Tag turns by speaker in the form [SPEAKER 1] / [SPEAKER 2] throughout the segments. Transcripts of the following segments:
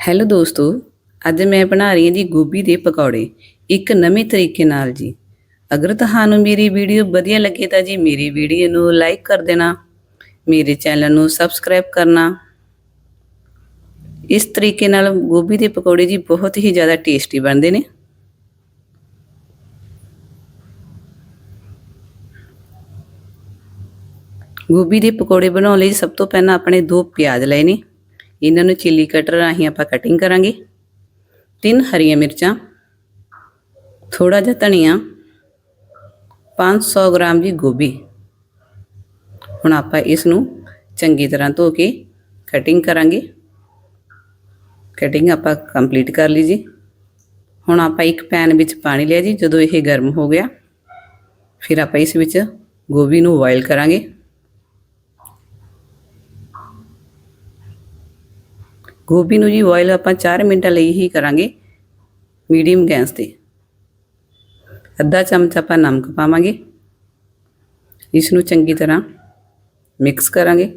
[SPEAKER 1] Hello ਦੋਸਤੋ, ਅੱਜ ਮੈਂ ਬਣਾ ਰਹੀ ਹਾਂ ਜੀ ਗੋਭੀ ਦੇ ਪਕੌੜੇ। ਇੱਕ ਨਵੇਂ ਤਰੀਕੇ ਨਾਲ ਜੀ। ਅਗਰ ਤੁਹਾਨੂੰ ਮੇਰੀ ਵੀਡੀਓ ਵਧੀਆ ਲੱਗੇ ਤਾਂ ਜੀ ਮੇਰੀ ਵੀਡੀਓ ਨੂੰ ਲਾਈਕ ਕਰ ਦੇਣਾ, ਮੇਰੇ ਚੈਨਲ ਨੂੰ ਸਬਸਕ੍ਰਾਈਬ ਕਰਨਾ। ਇਸ ਤਰੀਕੇ ਨਾਲ ਗੋਭੀ ਦੇ ਪਕੌੜੇ ਜੀ ਬਹੁਤ ਹੀ ਜ਼ਿਆਦਾ ਟੇਸਟੀ ਬਣਦੇ ਨੇ। ਗੋਭੀ ਦੇ ਪਕੌੜੇ ਬਣਾਉਣ ਲਈ ਸਭ ਤੋਂ ਪਹਿਲਾਂ ਆਪਣੇ ਦੋ ਪਿਆਜ਼ ਲਏ ਨੇ। ਇਹਨਾਂ ਨੂੰ ਚਿੱਲੀ ਕਟਰ ਰਾਹੀਂ ਆਪਾਂ ਕਟਿੰਗ ਕਰਾਂਗੇ। ਤਿੰਨ ਹਰੀਆਂ ਮਿਰਚਾਂ ਥੋੜਾ ਜਿਹਾ ਧਨੀਆ 500 ਗ੍ਰਾਮ ਦੀ ਗੋਭੀ। ਹੁਣ ਆਪਾਂ ਇਸ ਨੂੰ ਚੰਗੀ ਤਰ੍ਹਾਂ ਧੋ ਕੇ ਕਟਿੰਗ ਕਰਾਂਗੇ। ਕਟਿੰਗ ਆਪਾਂ ਕੰਪਲੀਟ ਕਰ ਲਈ ਜੀ। ਹੁਣ ਆਪਾਂ ਇੱਕ ਪੈਨ ਵਿੱਚ ਪਾਣੀ ਲਿਆ ਜੀ, ਜਦੋਂ ਇਹ ਗਰਮ ਹੋ ਗਿਆ, ਫਿਰ ਆਪਾਂ ਇਸ ਵਿੱਚ ਗੋਭੀ ਨੂੰ ਬੋਇਲ ਕਰਾਂਗੇ। ਗੋਭੀ ਨੂੰ ਜੀ ਬੋਇਲ ਆਪਾਂ 4 ਮਿੰਟਾਂ ਲਈ ਹੀ ਕਰਾਂਗੇ ਮੀਡੀਅਮ ਗੈਸ ਤੇ ਅੱਧਾ ਚਮਚ ਆਪਾਂ ਨਮਕ ਪਾਵਾਂਗੇ ਇਸ ਨੂੰ ਚੰਗੀ ਤਰ੍ਹਾਂ ਮਿਕਸ ਕਰਾਂਗੇ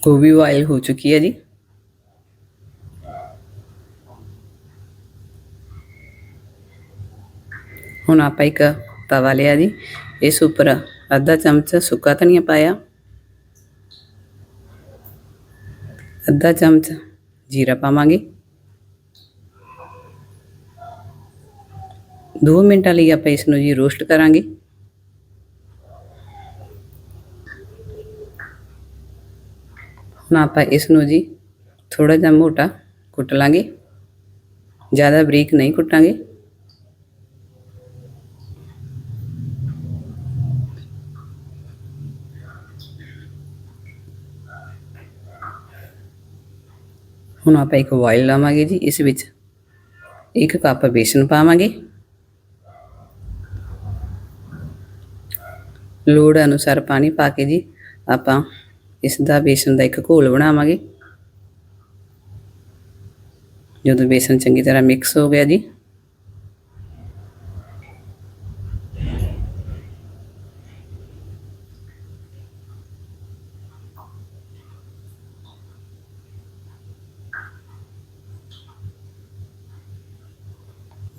[SPEAKER 1] ਗੋਭੀ ਬੋਇਲ ਹੋ ਚੁੱਕੀ ਹੈ ਜੀ ਹੁਣ ਆਪਾਂ ਇੱਕ ਤਵਾ ਲਿਆ ਜੀ ਇਸ ਉੱਪਰ ਅੱਧਾ ਚਮਚ ਸੁੱਕਾ ਧਨੀਆ ਪਾਇਆ ਅੱਧਾ ਚਮਚ ਜੀਰਾ ਪਾਵਾਂਗੇ 2 ਮਿੰਟਾਂ ਲਈ ਆਪਾਂ ਇਸ ਨੂੰ ਜੀ ਰੋਸਟ ਕਰਾਂਗੇ ਹੁਣ ਆਪਾਂ ਇਸ ਨੂੰ ਜੀ ਥੋੜਾ ਜਿਹਾ ਮੋਟਾ ਕੁੱਟ ਲਾਂਗੇ ਜ਼ਿਆਦਾ ਬਰੀਕ ਨਹੀਂ ਕੁੱਟਾਂਗੇ ਹੁਣ ਆਪਾਂ ਇੱਕ ਵਾਇਲ ਲਾਵਾਂਗੇ ਜੀ, ਇਸ ਵਿੱਚ ਇੱਕ ਕੱਪ ਬੇਸਨ ਪਾਵਾਂਗੇ। ਲੋੜ ਅਨੁਸਾਰ ਪਾਣੀ ਪਾ ਕੇ ਜੀ ਆਪਾਂ ਇਸ ਦਾ ਬੇਸਨ ਦਾ ਇੱਕ ਘੋਲ ਬਣਾਵਾਂਗੇ। ਜਦੋਂ ਬੇਸਨ ਚੰਗੀ ਤਰ੍ਹਾਂ ਮਿਕਸ ਹੋ ਗਿਆ ਜੀ।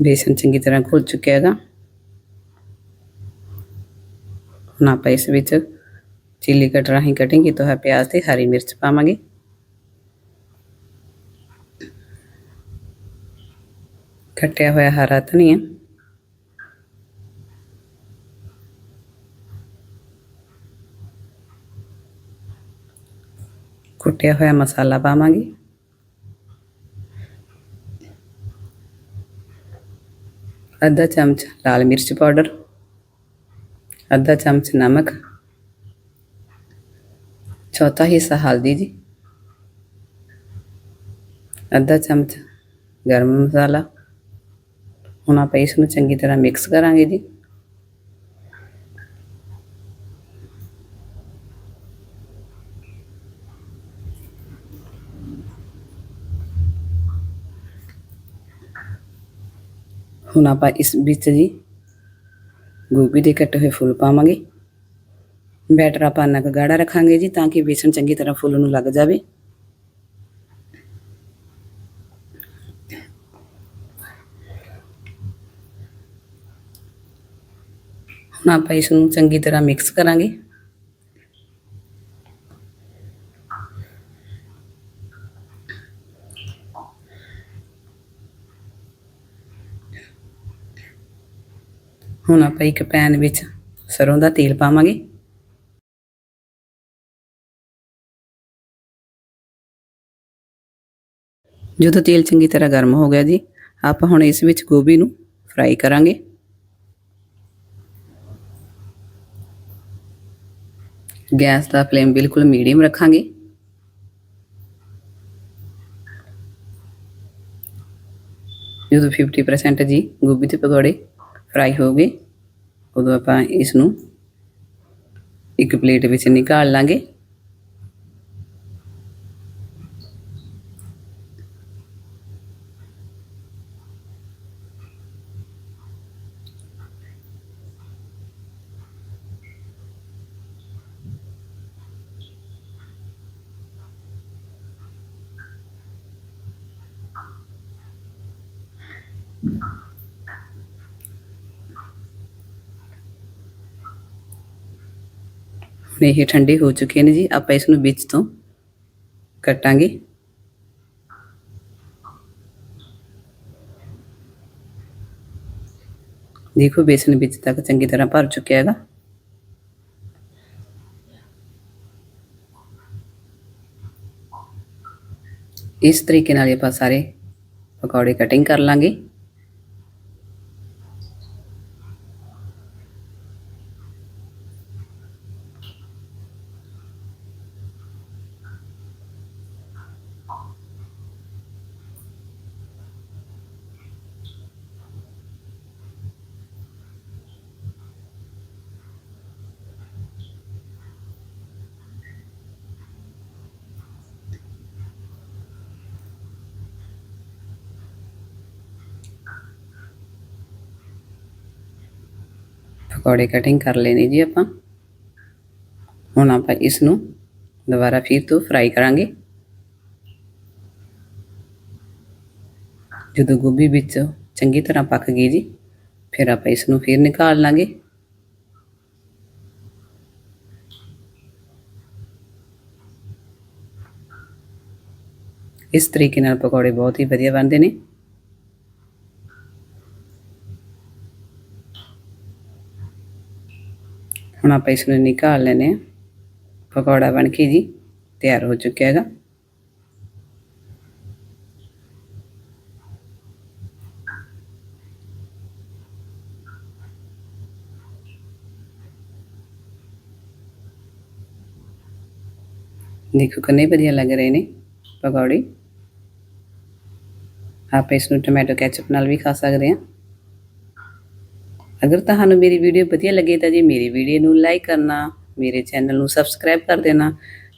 [SPEAKER 1] ਬੇਸਨ ਚੰਗੀ ਤਰ੍ਹਾਂ ਘੁਲ ਚੁੱਕਿਆ ਹੈਗਾ ਹੁਣ ਆਪਾਂ ਇਸ ਵਿੱਚ ਚਿੱਲੀ ਕਟ ਰਾਹੀਂ ਕਟਿੰਗ ਕੀਤਾ ਹੋਇਆ ਪਿਆਜ਼ ਤੇ ਹਰੀ ਮਿਰਚ ਪਾਵਾਂਗੇ ਕੱਟਿਆ ਹੋਇਆ ਹਰਾ ਧਨੀਆ ਕੁੱਟਿਆ ਹੋਇਆ ਮਸਾਲਾ ਪਾਵਾਂਗੇ ਅੱਧਾ ਚਮਚ ਲਾਲ ਮਿਰਚ ਪਾਊਡਰ ਅੱਧਾ ਚਮਚ ਨਮਕ ਚੌਥਾ ਹਿੱਸਾ ਹਲਦੀ ਜੀ ਅੱਧਾ ਚਮਚ ਗਰਮ ਮਸਾਲਾ ਹੁਣ ਆਪਾਂ ਇਸ ਨੂੰ ਚੰਗੀ ਤਰ੍ਹਾਂ ਮਿਕਸ ਕਰਾਂਗੇ ਜੀ ਹੁਣ ਆਪਾਂ ਇਸ ਵਿੱਚ ਜੀ ਗੋਭੀ ਦੇ ਕੱਟੇ ਹੋਏ ਫੁੱਲ ਪਾਵਾਂਗੇ ਬੈਟਰ ਆਪਾਂ ਇੰਨਾ ਕੁ ਗਾੜਾ ਰੱਖਾਂਗੇ ਜੀ ਤਾਂ ਕਿ ਬੇਸਣ ਚੰਗੀ ਤਰ੍ਹਾਂ ਫੁੱਲ ਨੂੰ ਲੱਗ ਜਾਵੇ ਹੁਣ ਆਪਾਂ ਇਸ ਨੂੰ ਚੰਗੀ ਤਰ੍ਹਾਂ ਮਿਕਸ ਕਰਾਂਗੇ ਹੁਣ ਆਪਾਂ ਇੱਕ ਪੈਨ ਵਿੱਚ ਸਰੋਂ ਦਾ ਤੇਲ ਪਾਵਾਂਗੇ। ਜਦੋਂ ਤੇਲ ਚੰਗੀ ਤਰ੍ਹਾਂ ਗਰਮ ਹੋ ਗਿਆ ਜੀ, ਆਪਾਂ ਹੁਣ ਇਸ ਵਿੱਚ ਗੋਭੀ ਨੂੰ ਫਰਾਈ ਕਰਾਂਗੇ। ਗੈਸ ਦਾ ਫਲੇਮ ਬਿਲਕੁਲ ਮੀਡੀਅਮ ਰੱਖਾਂਗੇ। ਜਦੋਂ 50% ਜੀ ਗੋਭੀ ਦੇ ਪਕੌੜੇ ਫਰਾਈ ਹੋ ਗਏ ਉਦੋਂ ਆਪਾਂ ਇਸ ਨੂੰ ਇੱਕ ਪਲੇਟ ਵਿੱਚ ਨਿਕਾਲ ਲਾਂਗੇ Thank you. ਹੁਣ ਇਹ ਠੰਡੇ ਹੋ ਚੁੱਕੇ ਨੇ ਜੀ ਆਪਾਂ ਇਸ ਨੂੰ ਵਿੱਚ ਤੋਂ ਕੱਟਾਂਗੇ ਦੇਖੋ ਬੇਸਨ ਵਿੱਚ ਤੱਕ ਚੰਗੀ ਤਰ੍ਹਾਂ ਭਰ ਚੁੱਕਿਆ ਹੈਗਾ ਇਸ ਤਰੀਕੇ ਨਾਲ ਹੀ ਆਪਾਂ ਸਾਰੇ ਪਕੌੜੇ ਕਟਿੰਗ ਪਕੌੜੇ ਕਟਿੰਗ ਕਰ ਲੈਣੇ ਜੀ ਆਪਾਂ। ਹੁਣ ਆਪਾਂ ਇਸ ਨੂੰ ਦੁਬਾਰਾ ਫਿਰ ਤੋਂ ਫਰਾਈ ਕਰਾਂਗੇ। ਜਦੋਂ ਗੋਭੀ ਵਿੱਚ ਚੰਗੀ ਤਰ੍ਹਾਂ ਪੱਕ ਗਈ ਜੀ, ਫਿਰ ਆਪਾਂ ਇਸ ਨੂੰ ਫਿਰ ਨਿਕਾਲ ਲਾਂਗੇ। ਇਸ ਤਰੀਕੇ ਨਾਲ ਪਕੌੜੇ ਬਹੁਤ ਹੀ ਵਧੀਆ ਬਣਦੇ ਨੇ। हम आप इसमें निकाल लेने। पकौड़ा बन के जी, तैयार हो चुका है देखो कितने बढ़िया लग रहे ने पकौड़े। आप इस टमाटो कैचअप नाल भी खा सकते हैं। ਅਗਰ ਤੁਹਾਨੂੰ ਮੇਰੀ ਵੀਡੀਓ ਵਧੀਆ ਲੱਗੇ ਤਾਂ ਜੀ ਮੇਰੀ ਵੀਡੀਓ ਨੂੰ ਲਾਈਕ ਕਰਨਾ, ਮੇਰੇ ਚੈਨਲ ਨੂੰ ਸਬਸਕ੍ਰਾਈਬ ਕਰ ਦੇਣਾ।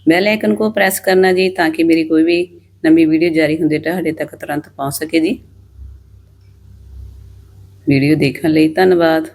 [SPEAKER 1] ਬੈਲ ਆਈਕਨ को ਪ੍ਰੈਸ ਕਰਨਾ ਜੀ ਤਾਂ ਕਿ ਮੇਰੀ ਕੋਈ ਵੀ ਨਵੀਂ ਵੀਡੀਓ ਜਾਰੀ ਹੁੰਦੇ ਤੁਹਾਡੇ ਤੱਕ ਤੁਰੰਤ ਪਹੁੰਚ ਸਕੇ ਜੀ। ਵੀਡੀਓ ਦੇਖਣ ਲਈ ਧੰਨਵਾਦ।